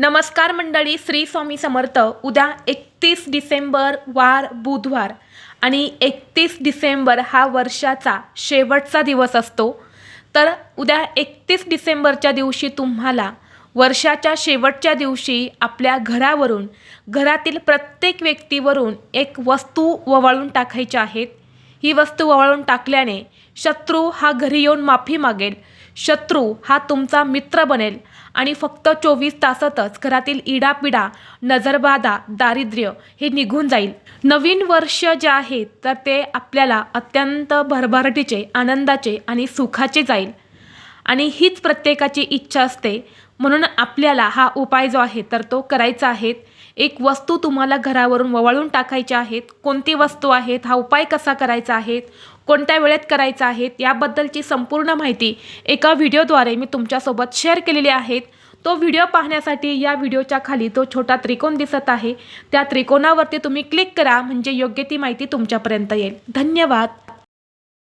नमस्कार मंडळी श्री स्वामी समर्थ. उद्या एकतीस डिसेंबर वार बुधवार. आणि एकतीस डिसेंबर हा वर्षाचा शेवटचा दिवस असतो. तर उद्या एकतीस डिसेंबरच्या दिवशी तुम्हाला वर्षाच्या शेवटच्या दिवशी आपल्या घरावरून घरातील प्रत्येक व्यक्तीवरून एक वस्तू ववाळून टाकायच्या आहेत. ही वस्तू वळून टाकल्याने शत्रू हा घरी येऊन माफी मागेल. शत्रू हा तुमचा मित्र बनेल. आणि फक्त चोवीस तासातच घरातील इडापिडा नजरबाधा दारिद्र्य हे निघून जाईल. नवीन वर्ष जे आहे तर ते आपल्याला अत्यंत भरभराटीचे आनंदाचे आणि सुखाचे जाईल. आणि हीच प्रत्येकाची इच्छा असते. म्हणून आपल्याला हा उपाय जो आहे तर तो करायचा आहे. एक वस्तू तुम्हाला घरावरून ववाळून टाकायच्या आहेत कोणती वस्तू आहेत हा उपाय कसा करायचा आहे कोणत्या वेळेत करायचा आहे याबद्दलची संपूर्ण माहिती एका व्हिडिओद्वारे मी तुमच्यासोबत शेअर केलेली आहे. तो व्हिडिओ पाहण्यासाठी या व्हिडिओच्या खाली तो छोटा त्रिकोण दिसत आहे. त्या त्रिकोणावरती तुम्ही क्लिक करा म्हणजे योग्य ती माहिती तुमच्यापर्यंत येईल. धन्यवाद.